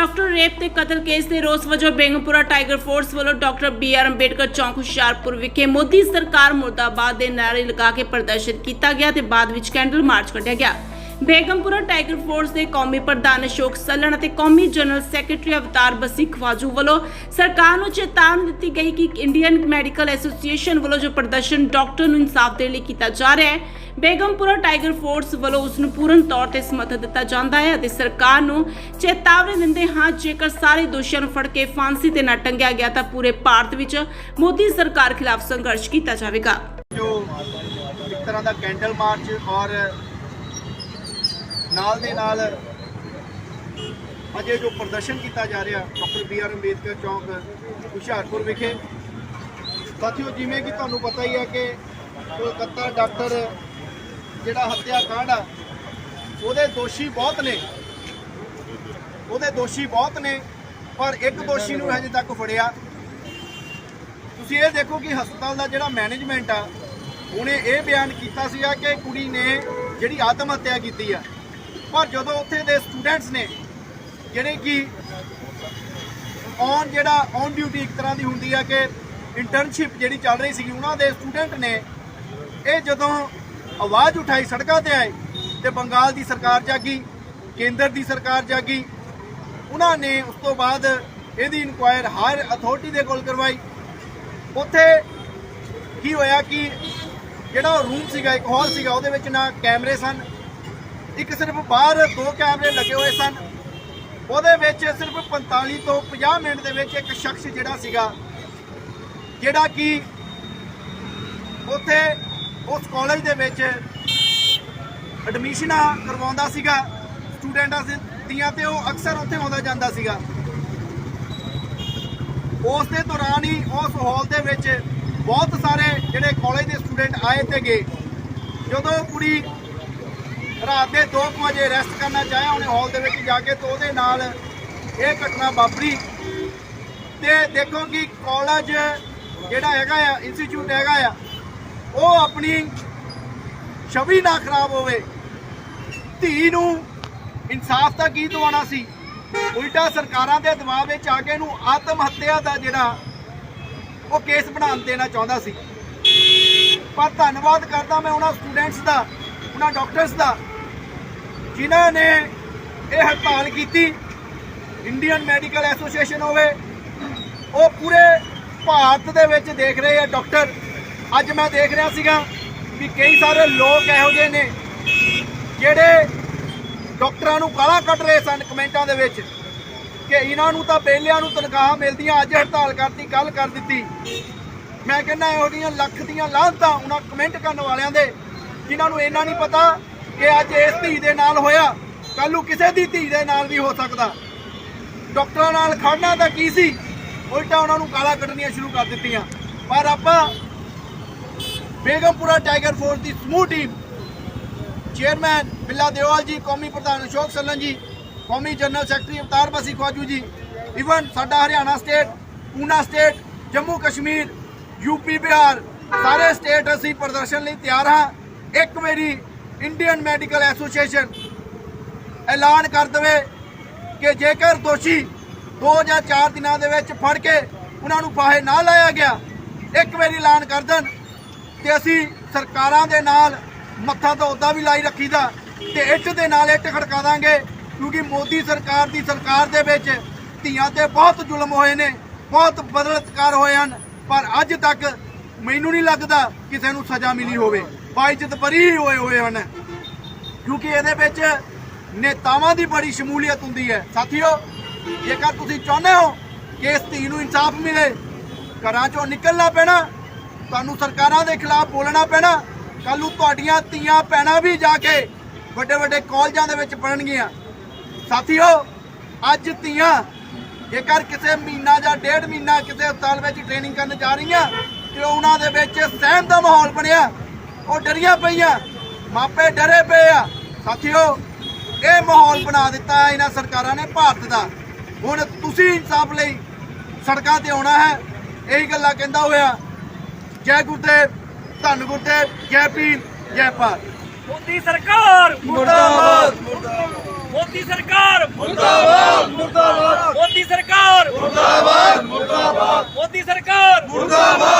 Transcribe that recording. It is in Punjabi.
ਡਾਕਟਰ ਰੇਪ ਤੇ ਕਤਲ ਕੇਸ ਦੇ ਰੋਸ ਵਜੋਂ ਬੇਗਮਪੁਰਾ ਟਾਈਗਰ ਫੋਰਸ ਵੱਲੋਂ doctor B R Ambedkar Chowk Hoshiarpur ਵਿਖੇ ਮੋਦੀ ਸਰਕਾਰ ਮੁਰਦਾਬਾਦ ਦੇ ਨਾਰੇ ਲਗਾ ਕੇ ਪ੍ਰਦਰਸ਼ਨ ਕੀਤਾ ਗਿਆ ਤੇ ਬਾਅਦ ਵਿੱਚ ਕੈਂਡਲ ਮਾਰਚ ਕੱਢਿਆ ਗਿਆ। ਬੇਗਮਪੁਰਾ ਟਾਈਗਰ ਫੋਰਸ ਦੇ ਕੌਮੀ ਪ੍ਰਧਾਨ ਅਸ਼ੋਕ ਸੱਲਣ ਅਤੇ ਕੌਮੀ ਜਨਰਲ ਸੈਕਟਰੀ ਅਵਤਾਰ ਬਸੀ ਖਵਾਜੂ ਵੱਲੋਂ ਸਰਕਾਰ ਨੂੰ ਚੇਤਾਵਨੀ ਦਿੱਤੀ ਗਈ ਕਿ ਇੰਡੀਅਨ ਮੈਡੀਕਲ ਐਸੋਸੀਏਸ਼ਨ ਵੱਲੋਂ ਜੋ ਪ੍ਰਦਰਸ਼ਨ ਡਾਕਟਰ ਨੂੰ ਇਨਸਾਫ ਦੇਣ ਲਈ ਕੀਤਾ ਜਾ ਰਿਹਾ ਹੈ, ਬੇਗਮਪੁਰਾ ਟਾਈਗਰ ਫੋਰਸ ਵੱਲੋਂ ਉਸ ਨੂੰ ਪੂਰਨ ਤੌਰ ਤੇ ਸਮਰਥਨ ਦਿੱਤਾ ਜਾਂਦਾ ਹੈ ਅਤੇ ਸਰਕਾਰ ਨੂੰ ਚੇਤਾਵਨੀ ਦਿੰਦੇ ਹਾਂ, ਜੇਕਰ ਸਾਰੇ ਦੋਸ਼ੀਆਂ ਨੂੰ ਫੜ ਕੇ ਫਾਂਸੀ ਤੇ ਨਾ ਟੰਗਿਆ ਗਿਆ ਤਾਂ ਪੂਰੇ ਭਾਰਤ ਵਿੱਚ ਮੋਦੀ ਸਰਕਾਰ ਖਿਲਾਫ ਸੰਘਰਸ਼ ਕੀਤਾ ਜਾਵੇਗਾ। ਜੋ ਇੱਕ ਤਰ੍ਹਾਂ ਦਾ ਕੈਂਡਲ ਮਾਰਚ ਔਰ ਨਾਲ ਦੇ ਨਾਲ ਅਜੇ ਜੋ ਪ੍ਰਦਰਸ਼ਨ ਕੀਤਾ ਜਾ ਰਿਹਾ, ਡਾਕਟਰ ਬੀ ਆਰ ਅੰਬੇਦਕਰ ਚੌਂਕ, ਹੁਸ਼ਿਆਰਪੁਰ ਵਿਖੇ। ਸਾਥੀਓ, ਜਿਵੇਂ ਕਿ ਤੁਹਾਨੂੰ ਪਤਾ ਹੀ ਹੈ ਕਿ ਕੋਲਕਾਤਾ ਡਾਕਟਰ ਜਿਹੜਾ ਹੱਤਿਆ ਕਾਂਡ ਆ, ਉਹਦੇ ਦੋਸ਼ੀ ਬਹੁਤ ਨੇ। ਉਹਦੇ ਦੋਸ਼ੀ ਬਹੁਤ ਨੇ, ਪਰ ਇੱਕ ਦੋਸ਼ੀ ਨੂੰ ਹਜੇ ਤੱਕ ਫੜਿਆ। ਤੁਸੀਂ ਇਹ ਦੇਖੋ ਕਿ ਹਸਪਤਾਲ ਦਾ ਜਿਹੜਾ ਮੈਨੇਜਮੈਂਟ ਆ, ਉਹਨੇ ਇਹ ਬਿਆਨ ਕੀਤਾ ਸੀਗਾ ਕਿ ਕੁੜੀ ਨੇ ਜਿਹੜੀ ਆਤਮ ਹੱਤਿਆ ਕੀਤੀ ਆ ਪਰ ਜਦੋਂ ਉੱਥੇ ਦੇ ਸਟੂਡੈਂਟਸ ਨੇ ਜਿਹੜੇ ਕਿ ਔਨ ਜਿਹੜਾ ਔਨ ਡਿਊਟੀ ਇੱਕ ਤਰ੍ਹਾਂ ਦੀ ਹੁੰਦੀ ਆ ਕਿ ਇੰਟਰਨਸ਼ਿਪ ਜਿਹੜੀ ਚੱਲ ਰਹੀ ਸੀਗੀ, ਉਹਨਾਂ ਦੇ ਸਟੂਡੈਂਟ ਨੇ ਇਹ ਜਦੋਂ ਆਵਾਜ਼ ਉਠਾਈ ਸੜਕਾਂ ਤੇ ਆਏ ਤੇ ਬੰਗਾਲ ਦੀ ਸਰਕਾਰ ਜਾਗੀ, ਕੇਂਦਰ ਦੀ ਸਰਕਾਰ ਜਾਗੀ, ਉਹਨਾਂ ਨੇ ਉਸ ਤੋਂ ਬਾਅਦ ਇਹਦੀ ਇਨਕੁਆਇਰ ਹਾਇਰ ਅਥਾਰਟੀ ਦੇ ਕੋਲ ਕਰਵਾਈ। ਉੱਥੇ ਕੀ ਹੋਇਆ ਕਿ ਜਿਹੜਾ ਰੂਮ ਸੀਗਾ, ਇੱਕ ਹਾਲ ਸੀਗਾ, ਉਹਦੇ ਵਿੱਚ ਨਾ ਕੈਮਰੇ ਸਨ ਇੱਕ ਸਿਰਫ ਬਾਹਰ ਦੋ ਕੈਮਰੇ ਲੱਗੇ ਹੋਏ ਸਨ। ਉਹਦੇ ਵਿੱਚ ਸਿਰਫ 45 ਤੋਂ 50 ਮਿੰਟ ਦੇ ਵਿੱਚ ਇੱਕ ਸ਼ਖਸ ਜਿਹੜਾ ਸੀਗਾ, ਜਿਹੜਾ ਕਿ ਉੱਥੇ ਉਸ ਕਾਲਜ ਦੇ ਵਿੱਚ ਐਡਮਿਸ਼ਨਾਂ ਕਰਵਾਉਂਦਾ ਸੀਗਾ। ਸਟੂਡੈਂਟਾਂ ਦੀਆਂ ਤੇ ਉਹ ਅਕਸਰ ਉੱਥੇ ਆਉਂਦਾ ਜਾਂਦਾ ਸੀਗਾ। ਉਸ ਦੇ ਦੌਰਾਨ ਹੀ ਉਸ ਹਾਲ ਦੇ ਵਿੱਚ ਬਹੁਤ ਸਾਰੇ ਜਿਹੜੇ ਕਾਲਜ ਦੇ ਸਟੂਡੈਂਟ ਆਏ ਤੇ ਗਏ। ਜਦੋਂ ਉਹ ਕੁੜੀ ਰਾਤ ਦੇ 2 ਵਜੇ ਰੈਸਟ ਕਰਨਾ ਚਾਹਿਆ, ਉਹਨੇ ਹਾਲ ਦੇ ਵਿੱਚ ਜਾ ਕੇ ਤੇ ਉਹਦੇ ਨਾਲ ਇਹ ਘਟਨਾ ਵਾਪਰੀ। ਤੇ ਦੇਖੋ ਕਿ ਕਾਲਜ ਜਿਹੜਾ ਹੈਗਾ ਆ ਇੰਸਟੀਚਿਊਟ ਹੈਗਾ ਆ, ਉਹ ਆਪਣੀ ਛਵੀ ਨਾ ਖਰਾਬ ਹੋਵੇ। ਧੀ ਨੂੰ ਇਨਸਾਫ ਤਾਂ ਕੀ ਦਿਵਾਉਣਾ ਸੀ? ਉਲਟਾ ਸਰਕਾਰਾਂ ਦੇ ਦਬਾਅ ਵਿੱਚ ਆ ਕੇ ਇਹਨੂੰ ਆਤਮ ਹੱਤਿਆ ਦਾ ਜਿਹੜਾ ਉਹ ਕੇਸ ਬਣਾਉਣ ਦੇਣਾ ਚਾਹੁੰਦਾ ਸੀ। ਪਰ ਧੰਨਵਾਦ ਕਰਦਾ ਮੈਂ ਉਹਨਾਂ ਸਟੂਡੈਂਟਸ ਦਾ। ਉਹਨਾਂ ਡਾਕਟਰਸ ਦਾ, ਜਿਨ੍ਹਾਂ ਨੇ ਇਹ ਹੜਤਾਲ ਕੀਤੀ ਇੰਡੀਅਨ ਮੈਡੀਕਲ ਐਸੋਸੀਏਸ਼ਨ ਹੋਵੇ, ਉਹ ਪੂਰੇ ਭਾਰਤ ਦੇ ਵਿੱਚ ਦੇਖ ਰਹੇ ਆ ਡਾਕਟਰ ਅੱਜ ਮੈਂ ਦੇਖ ਰਿਹਾ ਸੀਗਾ ਵੀ ਕਈ ਸਾਰੇ ਲੋਕ ਇਹੋ ਜਿਹੇ ਨੇ, ਜਿਹੜੇ ਡਾਕਟਰਾਂ ਨੂੰ ਗਾਲਾਂ ਕੱਢ ਰਹੇ ਸਨ ਕਮੈਂਟਾਂ ਦੇ ਵਿੱਚ, ਕਿ ਇਹਨਾਂ ਨੂੰ ਤਾਂ ਬੇਲਿਆਂ ਨੂੰ ਤਨਖਾਹ ਮਿਲਦੀਆਂ, ਅੱਜ ਹੜਤਾਲ ਕਰਤੀ ਕੱਲ ਕਰ ਦਿੱਤੀ। ਮੈਂ ਕਹਿੰਦਾ ਇਹੋ ਜਿਹੀਆਂ ਲੱਖ ਦੀਆਂ ਲਾਹਨਤਾਂ ਉਹਨਾਂ ਕਮੈਂਟ ਕਰਨ ਵਾਲਿਆਂ ਦੇ ਜਿਨ੍ਹਾਂ ਨੂੰ ਇਹਨਾਂ ਨਹੀਂ ਪਤਾ ਕਿ ਅੱਜ ਇਸ ਧੀ ਦੇ ਨਾਲ ਹੋਇਆ ਕੱਲ ਨੂੰ ਕਿਸੇ ਦੀ ਧੀ ਦੇ ਨਾਲ ਵੀ ਹੋ ਸਕਦਾ। ਡਾਕਟਰਾਂ ਨਾਲ ਖੜਨਾ ਤਾਂ ਕੀ ਸੀ? ਉਲਟਾ ਉਹਨਾਂ ਨੂੰ ਕਾਲਾ ਕੱਢਣੀਆਂ ਸ਼ੁਰੂ ਕਰ ਦਿੱਤੀਆਂ। ਪਰ ਆਪਾਂ ਬੇਗਮਪੁਰਾ ਟਾਈਗਰ ਫੋਰਸ ਦੀ ਸਮੂਹ ਟੀਮ, ਚੇਅਰਮੈਨ ਬਿੱਲਾ ਦੇਵਾਲ ਜੀ, ਕੌਮੀ ਪ੍ਰਧਾਨ ਅਸ਼ੋਕ ਸੱਲਨ ਜੀ, ਕੌਮੀ general secretary Avtar Bassi Khawaju ji even ਸਾਡਾ Haryana state, Poona state, Jammu Kashmir UP Bihar, ਸਾਰੇ ਸਟੇਟ ਅਸੀਂ ਪ੍ਰਦਰਸ਼ਨ ਲਈ ਤਿਆਰ ਹਾਂ। ਇੱਕ ਵਾਰੀ ਇੰਡੀਅਨ ਮੈਡੀਕਲ ਐਸੋਸੀਏਸ਼ਨ ਐਲਾਨ ਕਰ ਦੇਵੇ ਕਿ ਜੇਕਰ ਦੋਸ਼ੀ 2 ਜਾਂ 4 ਦਿਨਾਂ ਦੇ ਵਿੱਚ ਫੜ ਕੇ ਉਹਨਾਂ ਨੂੰ ਫਾਹੇ ਨਾ ਲਾਇਆ ਗਿਆ, ਇੱਕ ਵਾਰੀ ਐਲਾਨ ਕਰ ਦੇਣ ਤੇ ਅਸੀਂ ਸਰਕਾਰਾਂ ਦੇ ਨਾਲ ਮੱਥਾ ਤਾਂ ਉਦਾਂ ਵੀ ਲਾਈ ਰੱਖੀਦਾ ਤੇ ਇੱਟ ਦੇ ਨਾਲ ਇੱਟ ਖੜਕਾ ਦਾਂਗੇ ਕਿਉਂਕਿ ਮੋਦੀ ਸਰਕਾਰ ਦੀ ਸਰਕਾਰ ਦੇ ਵਿੱਚ ਧੀਆਂ ਤੇ ਬਹੁਤ ਜ਼ੁਲਮ ਹੋਏ ਨੇ, ਬਹੁਤ ਬਦਲਤਕਾਰ ਹੋਏ ਹਨ, ਪਰ ਅੱਜ ਤੱਕ ਮੈਨੂੰ ਨਹੀਂ ਲੱਗਦਾ ਕਿਸੇ ਨੂੰ ਸਜ਼ਾ ਮਿਲੀ ਹੋਵੇ। ਬਾਇਜ਼ਤ ਬਰੀ ਹੋਏ ਹੋਏ ਹਨ। ਕਿਉਂਕਿ ਇਹਦੇ ਵਿੱਚ ਨੇਤਾਵਾਂ ਦੀ ਬੜੀ ਸ਼ਮੂਲੀਅਤ ਹੁੰਦੀ ਹੈ। ਸਾਥੀਓ, ਜੇਕਰ ਤੁਸੀਂ ਚਾਹੁੰਦੇ ਹੋ ਕਿ ਇਸ ਧੀ ਨੂੰ ਇਨਸਾਫ ਮਿਲੇ, ਘਰਾਂ ਚੋਂ ਨਿਕਲਣਾ ਪੈਣਾ, ਤੁਹਾਨੂੰ ਸਰਕਾਰਾਂ ਦੇ ਖਿਲਾਫ ਬੋਲਣਾ ਪੈਣਾ ਕੱਲ ਨੂੰ ਤੁਹਾਡੀਆਂ ਧੀਆਂ ਭੈਣਾਂ ਵੀ ਜਾ ਕੇ ਵੱਡੇ ਵੱਡੇ ਕਾਲਜਾਂ ਦੇ ਵਿੱਚ ਪੜਨਗੀਆਂ ਸਾਥੀਓ, ਅੱਜ ਧੀਆਂ ਜੇਕਰ ਕਿਸੇ ਮਹੀਨਾ ਜਾਂ ਡੇਢ ਮਹੀਨਾ ਕਿਸੇ ਹਸਪਤਾਲ ਵਿੱਚ ਟ੍ਰੇਨਿੰਗ ਕਰਨ ਜਾ ਰਹੀਆਂ ਕਿ ਉਹਨਾਂ ਦੇ ਵਿੱਚ ਸਹਿਮ ਦਾ ਮਾਹੌਲ ਬਣਿਆ। ਉਹ ਡਰੀਆਂ ਪਈਆਂ। ਮਾਪੇ ਡਰੇ ਪਏ ਆ। ਸਾਥੀਓ, ਇਹ ਮਾਹੌਲ ਬਣਾ ਦਿੱਤਾ ਇਹਨਾਂ ਸਰਕਾਰਾਂ ਨੇ ਭਾਰਤ ਦਾ। ਹੁਣ ਤੁਸੀਂ ਇਨਸਾਫ ਲਈ ਸੜਕਾਂ ਤੇ ਆਉਣਾ ਹੈ। ਇਹੀ ਗੱਲਾਂ ਕਹਿੰਦਾ ਹੋਇਆ। ਜੈ ਗੁਰਦੇਵ, ਧੰਨ ਗੁਰਦੇਵ, ਜੈ ਪੀਰ ਜੈ ਭਾਰਤ। ਮੋਦੀ ਸਰਕਾਰ, ਮੁਰਦਾਬਾਦ। ਮੋਦੀ ਸਰਕਾਰ, ਮੁਰਦਾਬਾਦ। ਮੁਰਦਾਬਾਦ ਮੋਦੀ ਸਰਕਾਰ ਮੁਰਦਾਬਾਦ ਮੁਰਦਾਬਾਦ। ਮੋਦੀ ਸਰਕਾਰ, ਮੁਰਦਾਬਾਦ।